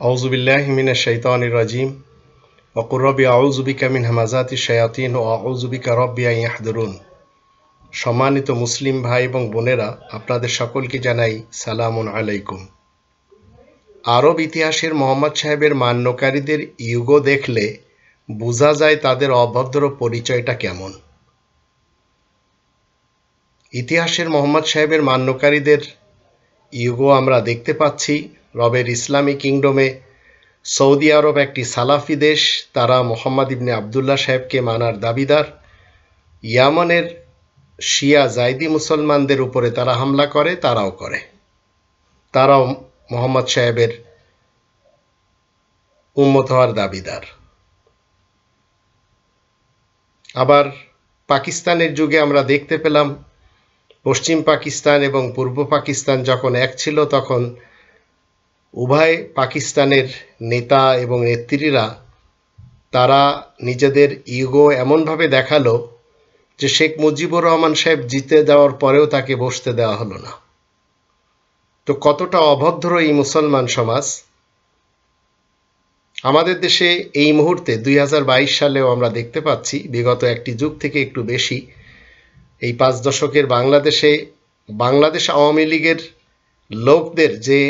আউজুবিল্লাহমিনা শৈতান রাজিম। মিন হামাজাতি শয়াতিন ও আউজুবিকা রব্বিয়া সম্মানিত মুসলিম ভাই এবং বোনেরা, আপনাদের সকলকে জানাই সালামুন আলাইকুম। আরব ইতিহাসের মোহাম্মদ সাহেবের মান্যকারীদের ইউগো দেখলে বোঝা যায় তাদের অভদ্র পরিচয়টা কেমন। ইতিহাসের মোহাম্মদ সাহেবের মান্যকারীদের ইউগো আমরা দেখতে পাচ্ছি। রবের ইসলামী কিংডমে সৌদি আরব একটি সালাফি দেশ, তারা মোহাম্মদ ইবনে আবদুল্লাহ সাহেবকে মানার দাবিদার। ইয়ামনের শিয়া জাইদি মুসলমানদের উপরে তারা হামলা করে, তারাও করে। তারাও মোহাম্মদ সাহেবের উন্মত হওয়ার দাবিদার। আবার পাকিস্তানের যুগে আমরা দেখতে পেলাম, পশ্চিম পাকিস্তান এবং পূর্ব পাকিস্তান যখন এক ছিল, তখন উভয় পাকিস্তানের নেতা এবং নেত্রীরা তারা নিজেদের ইগো এমনভাবে দেখাল যে শেখ মুজিবুর রহমান সাহেব জিতে যাওয়ার পরেও তাকে বসতে দেওয়া হলো না। তো কতটা অভদ্র এই মুসলমান সমাজ। আমাদের দেশে এই মুহূর্তে দুই হাজার বাইশ সালেও আমরা দেখতে পাচ্ছি, বিগত একটি যুগ থেকে একটু বেশি, এই পাঁচ দশকের বাংলাদেশে বাংলাদেশ আওয়ামী লীগের লোকদের যে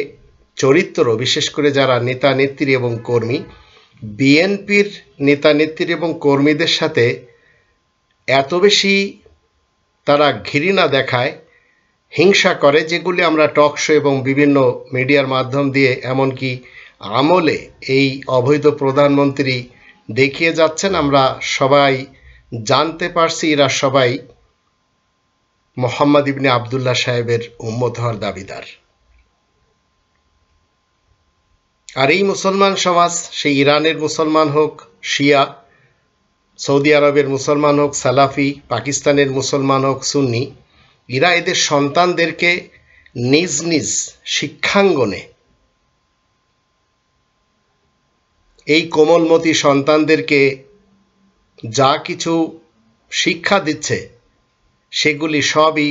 চরিত্র, বিশেষ করে যারা নেতা, নেত্রী এবং কর্মী, বিএনপির নেতা, নেত্রী এবং কর্মীদের সাথে এত বেশি তারা ঘৃণা দেখায়, হিংসা করে, যেগুলি আমরা টক শো এবং বিভিন্ন মিডিয়ার মাধ্যম দিয়ে, এমনকি আমলে এই অবৈধ প্রধানমন্ত্রী দেখিয়ে যাচ্ছেন, আমরা সবাই জানতে পারছি এরা সবাই মোহাম্মদ ইবনে আবদুল্লাহ সাহেবের উম্মত হওয়ার দাবিদার। আর এই মুসলমান সমাজ, সেই ইরানের মুসলমান হোক, শিয়া, সৌদি আরবের মুসলমান হোক, সালাফি, পাকিস্তানের মুসলমান হোক, সুন্নি, এরা এদের সন্তানদেরকে নিজ নিজ শিক্ষাঙ্গনে এই কোমলমতি সন্তানদেরকে যা কিছু শিক্ষা দিচ্ছে, সেগুলি সবই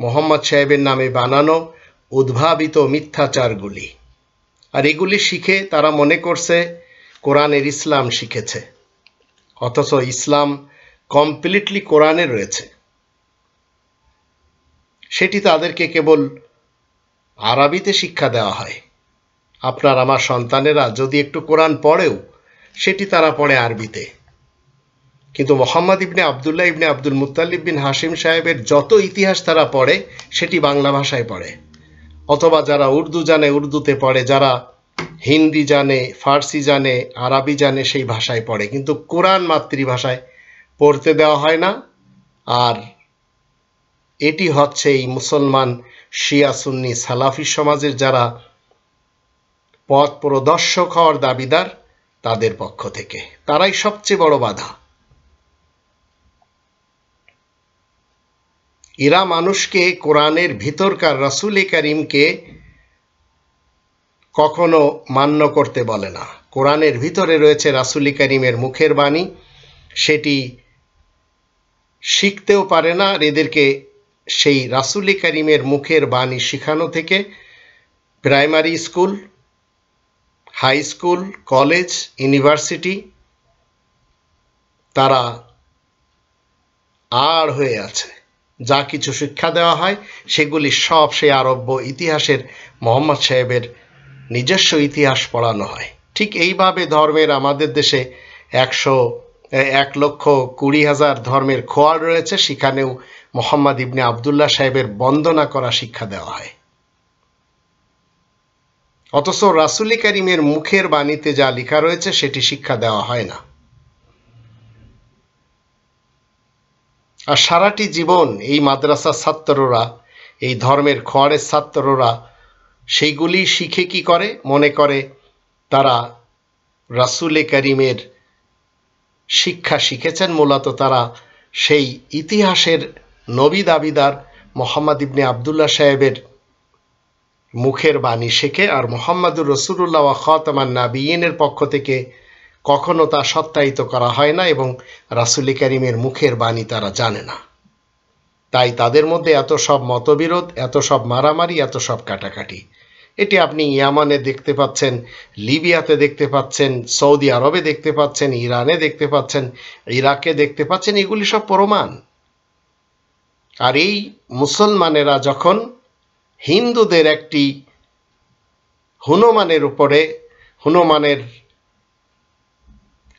মোহাম্মদ সাহেবের নামে বানানো, উদ্ভাবিত মিথ্যাচারগুলি। আর এগুলি শিখে তারা মনে করছে কোরআনের ইসলাম শিখেছে। অথচ ইসলাম কমপ্লিটলি কোরআনে রয়েছে। সেটি তাদেরকে কেবল আরবিতে শিক্ষা দেওয়া হয়। আপনার আমার সন্তানেরা যদি একটু কোরআন পড়েও, সেটি তারা পড়ে আরবিতে। কিন্তু মোহাম্মদ ইবনে আবদুল্লাহ ইবনে আব্দুল মুতালিব বিন হাসিম সাহেবের যত ইতিহাস তারা পড়ে, সেটি বাংলা ভাষায় পড়ে। অথবা যারা উর্দু জানে উর্দুতে পড়ে, যারা হিন্দি জানে, ফার্সি জানে, আরবি জানে, সেই ভাষায় পড়ে। কিন্তু কোরআন মাতৃভাষায় পড়তে দেওয়া হয় না। আর এটি হচ্ছে এই মুসলমান শিয়া সুন্নি সালাফি সমাজের যারা পথ প্রদর্শক হওয়ার দাবিদার, তাদের পক্ষ থেকে। তারাই সবচেয়ে বড় বাধা। এরা মানুষকে কোরআনের ভিতরকার রাসুল করিমকে কখনো মান্য করতে বলে না। কোরআনের ভিতরে রয়েছে রাসুলি করিমের মুখের বাণী। সেটি শিখতেও পারে না, আর এদেরকে সেই রাসুলি করিমের মুখের বাণী শেখানো থেকে primary school, high school, college, university তারা আর হয়ে আছে। যা কিছু শিক্ষা দেওয়া হয়, সেগুলি সব সেই আরব্য ইতিহাসের মোহাম্মদ সাহেবের নিজস্ব ইতিহাস পড়ানো হয়। ঠিক এইভাবে ধর্মের আমাদের দেশে একশো এক লক্ষ কুড়ি হাজার ধর্মের খোয়ার রয়েছে, সেখানেও মোহাম্মদ ইবনে আবদুল্লাহ সাহেবের বন্দনা করা শিক্ষা দেওয়া হয়। অথচ রাসুলি করিমের মুখের বাণীতে যা লেখা রয়েছে, সেটি শিক্ষা দেওয়া হয় না। আর সারাটি জীবন এই মাদ্রাসার ছাত্ররা, এই ধর্মের খোয়ারের ছাত্ররা সেইগুলি শিখে কি করে? মনে করে তারা রাসুলে করিমের শিক্ষা শিখেছেন, মূলত তারা সেই ইতিহাসের নবী দাবিদার মোহাম্মদ ইবনে আবদুল্লাহ সাহেবের মুখের বাণী শেখে আর মোহাম্মদুর রসুল্লাহ খতমান নাবিয়েনের পক্ষ থেকে কখনো তা সত্যায়িত করা হয় না এবং রাসুলি করিমের মুখের বাণী তারা জানে না। তাই তাদের মধ্যে এত সব মতবিরোধ, এত সব মারামারি, এত সব কাটাকাটি। এটি আপনি ইয়ামানে দেখতে পাচ্ছেন, লিবিয়াতে দেখতে পাচ্ছেন, সৌদি আরবে দেখতে পাচ্ছেন, ইরানে দেখতে পাচ্ছেন, ইরাকে দেখতে পাচ্ছেন, এগুলি সব প্রমাণ। আর এই মুসলমানেরা যখন হিন্দুদের একটি হনুমানের উপরে, হনুমানের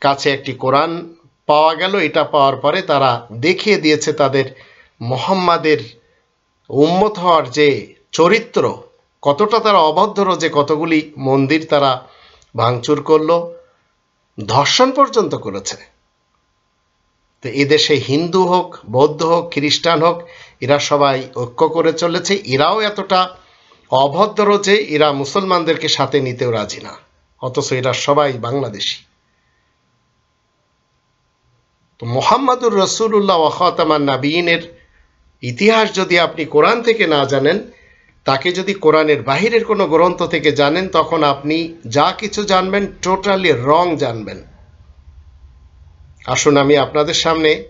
কাছে একটি কোরআন পাওয়া গেল, এটা পাওয়ার পরে তারা দেখিয়ে দিয়েছে তাদের মোহাম্মদের উম্মত হওয়ার যে চরিত্র, কতটা তারা অভদ্র, যে কতগুলি মন্দির তারা ভাঙচুর করল, ধর্ষণ পর্যন্ত করেছে। তো এদেশে হিন্দু হোক, বৌদ্ধ হোক, খ্রিস্টান হোক, এরা সবাই ঐক্য করে চলেছে। এরাও এতটা অভদ্র যে এরা মুসলমানদেরকে সাথে নিতেও রাজি না। অথচ এরা সবাই বাংলাদেশি। তো মোহাম্মদুর রসুল্লাহ ওয়াখাতামান নাবিনের ইতিহাস যদি আপনি কোরআন থেকে না জানেন, তাকে যদি কোরআনের বাহিরের কোনো গ্রন্থ থেকে জানেন, তখন আপনি যা কিছু জানবেন টোটালি রং জানবেন। আসুন আমি আপনাদের সামনে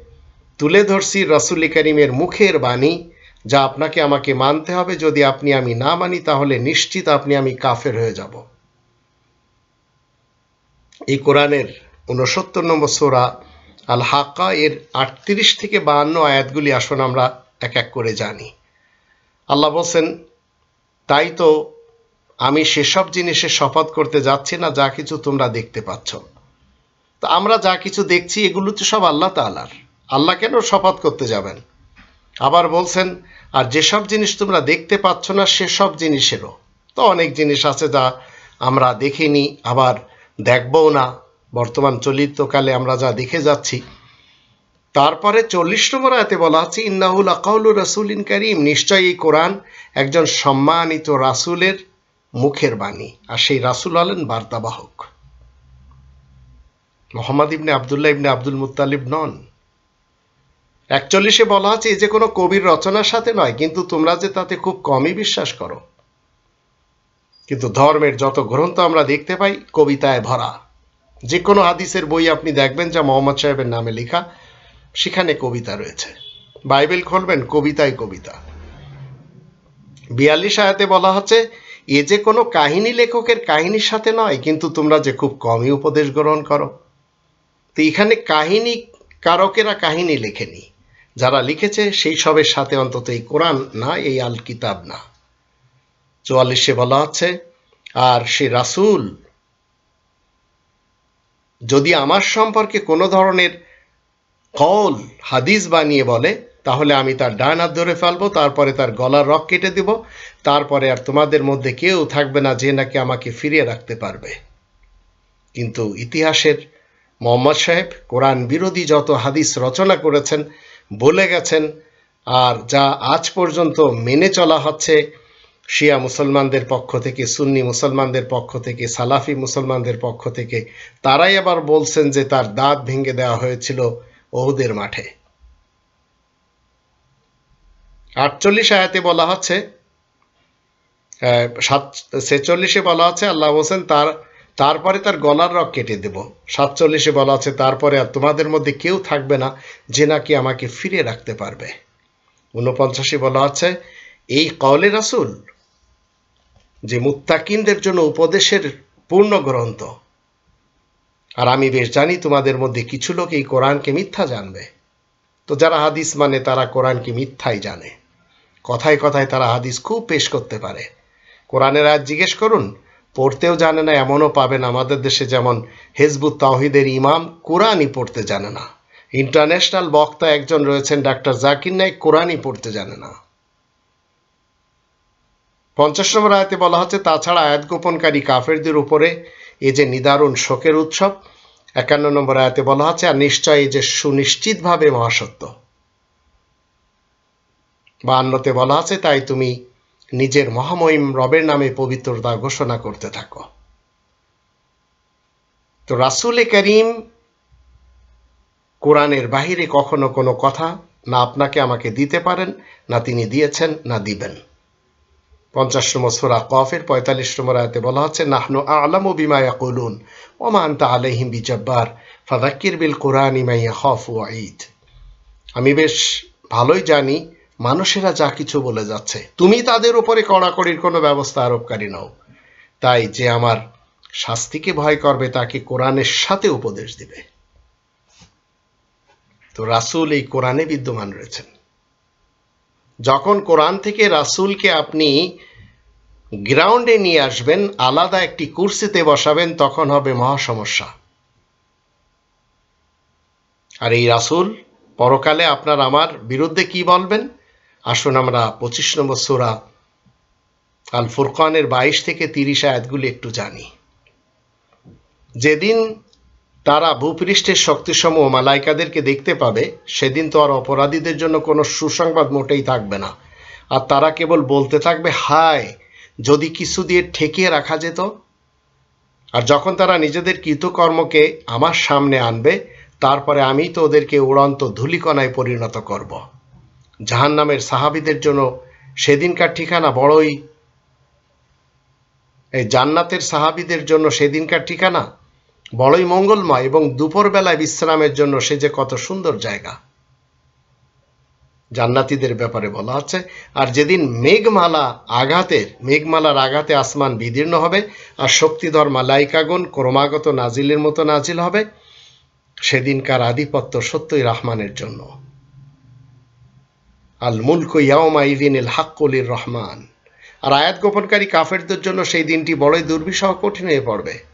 তুলে ধরছি রসুল করিমের মুখের বাণী, যা আপনাকে আমাকে মানতে হবে। যদি আপনি আমি না মানি, তাহলে নিশ্চিত আপনি আমি কাফের হয়ে যাব। এই কোরআনের উনসত্তর নম্বর সোরা আল হাক্কা এর আটত্রিশ থেকে বাহান্ন আয়াতগুলি আসুন আমরা এক এক করে জানি। আল্লাহ বলছেন, তাই তো আমি সেসব জিনিসে শপথ করতে যাচ্ছি না, যা কিছু তোমরা দেখতে পাচ্ছ। তো আমরা যা কিছু দেখছি, এগুলো তো সব আল্লাহ তালার আল্লাহ কেন শপথ করতে যাবেন? আবার বলছেন, আর যেসব জিনিস তোমরা দেখতে পাচ্ছ না, সেসব জিনিসেরও। তো অনেক জিনিস আছে যা আমরা দেখিনি, আবার দেখবও না। বর্তমান চলিতকালে আমরা যা দেখে যাচ্ছি, তারপরে চল্লিশ নম্বর আয়তে বলা আছে ইন্নাহুল আকাউলুর রাসুলিন করিম। নিশ্চয়ই এই কোরআন একজন সম্মানিত রাসুলের মুখের বাণী, আর সেই রাসুল হলেন বার্তাবাহক। মোহাম্মদ ইবনে আবদুল্লাহ ইবনে আব্দুল মুতালিব নন। একচল্লিশে বলা আছে এই যে কোনো কবির রচনার সাথে নয়, কিন্তু তোমরা যে তাতে খুব কমই বিশ্বাস করো। কিন্তু ধর্মের যত গ্রন্থ আমরা দেখতে পাই, কবিতায় ভরা। যে কোনো হাদিসের বই আপনি দেখবেন যা মোহাম্মদ সাহেবের নামে লেখা, সেখানে কবিতা রয়েছে। বাইবেল খুলবেন, কবিতায় কবিতা। বিয়াল্লিশ আয়াতে বলা হচ্ছে, এ যে কোনো কাহিনী লেখকের কাহিনীর সাথে নয়, কিন্তু তোমরা যে খুব কমই উপদেশ গ্রহণ করো। তো এখানে কাহিনী কারকেরা কাহিনী লেখেনি। যারা লিখেছে, সেই সবের সাথে অন্তত এই কোরআন না, এই আল কিতাব না। চুয়াল্লিশে বলা হচ্ছে, আর সে রাসুল যদি আমার সম্পর্কে কোনো ধরনের কল হাদিস বানিয়ে বলে, তাহলে আমি তার ডান হাত ধরে ফেলব, তারপরে তার গলার রক কেটে দিব, তারপরে আর তোমাদের মধ্যে কেউ থাকবে না যে নাকি আমাকে ফিরিয়ে রাখতে পারবে। কিন্তু ইতিহাসের মোহাম্মদ সাহেব কোরআন বিরোধী যত হাদিস রচনা করেছেন, বলে গেছেন, আর যা আজ পর্যন্ত মেনে চলা হচ্ছে শিয়া মুসলমানদের পক্ষ থেকে, সুন্নি মুসলমানদের পক্ষ থেকে, সালাফি মুসলমানদের পক্ষ থেকে, তারাই আবার বলছেন যে তার দাঁত ভেঙে দেওয়া হয়েছিল ওহুদের মাঠে। আটচল্লিশ আয়াতে বলা হচ্ছে সাত, ছেচল্লিশে বলা আছে আল্লাহ হোসেন তার, তারপরে তার গলার রক কেটে দেব। সাতচল্লিশে বলা আছে তারপরে আর তোমাদের মধ্যে কেউ থাকবে না যে নাকি আমাকে ফিরে রাখতে পারবে। ঊনপঞ্চাশে বলা আছে এই কওলে রাসুল যে মুত্তাকিনদের জন্য উপদেশের পূর্ণ গ্রন্থ। আর আমি বেশ জানি তোমাদের মধ্যে কিছু লোক এই কোরআনকে মিথ্যা জানবে। তো যারা হাদিস মানে তারা কোরআনকে মিথ্যাই জানে। কথায় কথায় তারা হাদিস খুব পেশ করতে পারে। কোরআনের আজ জিজ্ঞেস করুন, পড়তেও জানে না, এমনও পাবেন আমাদের দেশে যেমন হেজবুত তাহিদের ইমাম কোরআনই পড়তে জানে না। ইন্টারন্যাশনাল বক্তা একজন রয়েছেন, ডাক্তার জাকির নাইক কোরআনই পড়তে জানে না। পঞ্চাশ নম্বর আয়াতে বলা হচ্ছে, তাছাড়া আয়াত গোপনকারী কাফেরদের উপরে এ যে নিদারুণ শোকের উৎসব, একান্ন নম্বর আয়াতে বলা হচ্ছে, আর নিশ্চয় এই যে সুনিশ্চিতভাবে মহাসত্য। বান্নতে বলা আছে তাই তুমি নিজের মহামহিম রবের নামে পবিত্রতা ঘোষণা করতে থাকো। তো রাসুল করিম কোরআনের বাহিরে কখনো কোনো কথা না আপনাকে আমাকে দিতে পারেন, না তিনি দিয়েছেন, না দিবেন। পঞ্চাশ নম্বর সোরা কফের পঁয়তাল্লিশ নম্বর আয়তে বলা হচ্ছে, নাহনু আলম ও বিমা ইয়াকুলুন ওমা আন্তা আলাইহিম বিজব্বার ফাদাক্কির বিল কোরআন ইমাইয়া হফ ও ঈদ আমি বেশ ভালোই জানি মানুষেরা যা কিছু বলে যাচ্ছে। তুমি তাদের উপরে কড়াকড়ির কোনো ব্যবস্থা আরোপকারী নাও। তাই যে আমার শাস্তিকে ভয় করবে, তাকে কোরআনের সাথে উপদেশ দিবে। তো রাসূল এই কোরআনে বিদ্যমান রয়েছেন। যখন কোরআন থেকে রাসূলকে আপনি গ্রাউন্ডে নিয়ে আসবেন, আলাদা একটি কুর্সিতে বসাবেন, তখন হবে মহা সমস্যা। আর এই রাসূল পরকালে আপনার আমার বিরুদ্ধে কি বলবেন? আসুন আমরা পঁচিশ নম্বর সুরা আল ফুরকানের বাইশ থেকে তিরিশ আয়াতগুলি একটু জানি। যেদিন তারা ভূপৃষ্ঠের শক্তিসমূহ মালাইকাদেরকে দেখতে পাবে, সেদিন তো আর অপরাধীদের জন্য কোনো সুসংবাদ মোটেই থাকবে না। আর তারা কেবল বলতে থাকবে, হায়, যদি কিছু দিয়ে ঠেকিয়ে রাখা যেত? আর যখন তারা নিজেদের কৃতকর্মকে আমার সামনে আনবে, তারপরে আমি তো ওদেরকে উড়ন্ত ধূলিকণায় পরিণত করব। জাহান নামের সাহাবিদের জন্য সেদিনকার ঠিকানা বড়ই। এই জান্নাতের সাহাবিদের জন্য সেদিনকার ঠিকানা? বড়ই মঙ্গলময় এবং দুপুরবেলায় বিশ্রামের জন্য সে যে কত সুন্দর জায়গা। জান্নাতিদের ব্যাপারে বলা আছে, আর যেদিন মেঘমালা আঘাতের, মেঘমালার আঘাতে আসমান বিদীর্ণ হবে, আর শক্তিধর মালাইকাগুন ক্রমাগত নাজিলের মতো নাজিল হবে, সেদিনকার আধিপত্য সত্যই রহমানের জন্য। আল মুলক ইয়াউমা ইদিন ইল হাক্কুলির রহমান। আর আয়াত গোপনকারী কাফেরদের জন্য সেই দিনটি বড়ই দুর্বিষহ, কঠিন হয়ে পড়বে।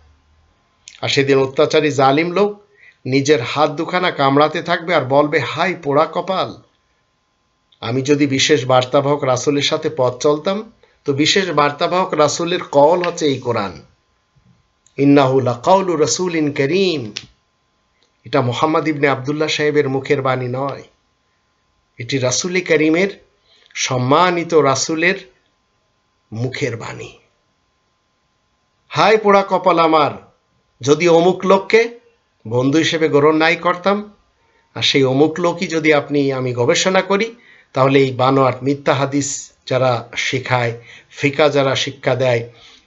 আর সেদিন অত্যাচারী জালিম লোক নিজের হাত দুখানা কামড়াতে থাকবে আর বলবে, হাই পোড়া কপাল। আমি যদি বিশেষ বার্তাবাহক রাসুলের সাথে পথ চলতাম, তো বিশেষ বার্তাবাহক রাসুলের কল হচ্ছে এই কোরআন। ইন্নাহুল্লা কাউলু রসুল ইন করিম। এটা মোহাম্মদ ইবনে আবদুল্লাহ সাহেবের মুখের বাণী নয়। এটি রাসুলি করিমের সম্মানিত রাসুলের মুখের বাণী। হাই পোড়া কপাল আমার। যদি অমুক লোককে বন্ধু হিসেবে গ্রহণ নাই করতাম, আর সেই অমুক লোকই যদি আপনি, আমি গবেষণা করি, তাহলে এই বানোয়াট মিথ্যা হাদিস যারা শেখায়, ফিকা যারা শিক্ষা দেয়,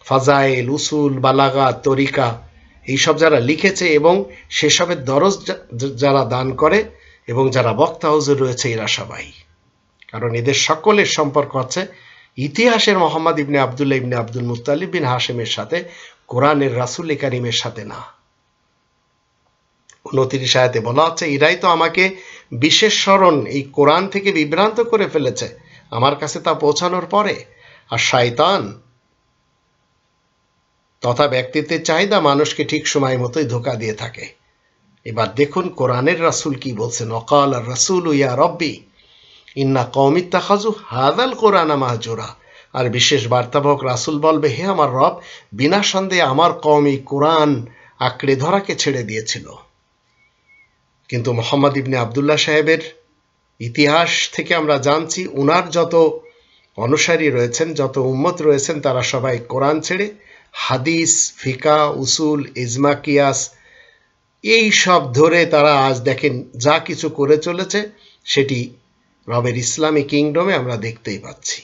ফাজাইল, উসুল, বালাগা, তরিকা, এইসব যারা লিখেছে এবং সেসবের দরজ যারা দান করে এবং যারা বক্তা হুজুর রয়েছে, এরা সবাই। কারণ এদের সকলের সম্পর্ক হচ্ছে ইতিহাসের মোহাম্মদ ইবনে আবদুল্লাহ ইবনে আব্দুল মুতালিব বিন হাসেমের সাথে কোরআনের রাসুল কারিমের সাথে না। উনত্রিশ আয়াতে বলা হচ্ছে এরাই তো আমাকে বিশেষ স্মরণ এই কোরআন থেকে বিভ্রান্ত করে ফেলেছে, আমার কাছে তা পৌঁছানোর পরে। আর শায়তান তথা ব্যক্তিত্বের চাহিদা মানুষকে ঠিক সময় মতোই ধোকা দিয়ে থাকে। এবার দেখুন কোরআনের রাসুল কি বলছেন অকাল আর রাসুল ইয়া রব্বি, ইন্না কৌমিত্তা খাজু হাদাল কোরআন মাহজুরা। আর বিশেষ বার্তাবক রাসুল বলবে, হে আমার রব, বিনা সন্দেহে আমার কম এই কোরআন আঁকড়ে ধরাকে ছেড়ে দিয়েছিল। কিন্তু মোহাম্মদ ইবনে আবদুল্লাহ সাহেবের ইতিহাস থেকে আমরা জানছি, উনার যত অনুসারী রয়েছেন, যত উম্মত রয়েছেন, তারা সবাই কোরআন ছেড়ে হাদিস, ফিকা, উসুল, ইজমা, কিয়াস, এই সব ধরে তারা আজ দেখেন যা কিছু করে চলেছে, সেটি রবের ইসলামী কিংডমে আমরা দেখতেই পাচ্ছি।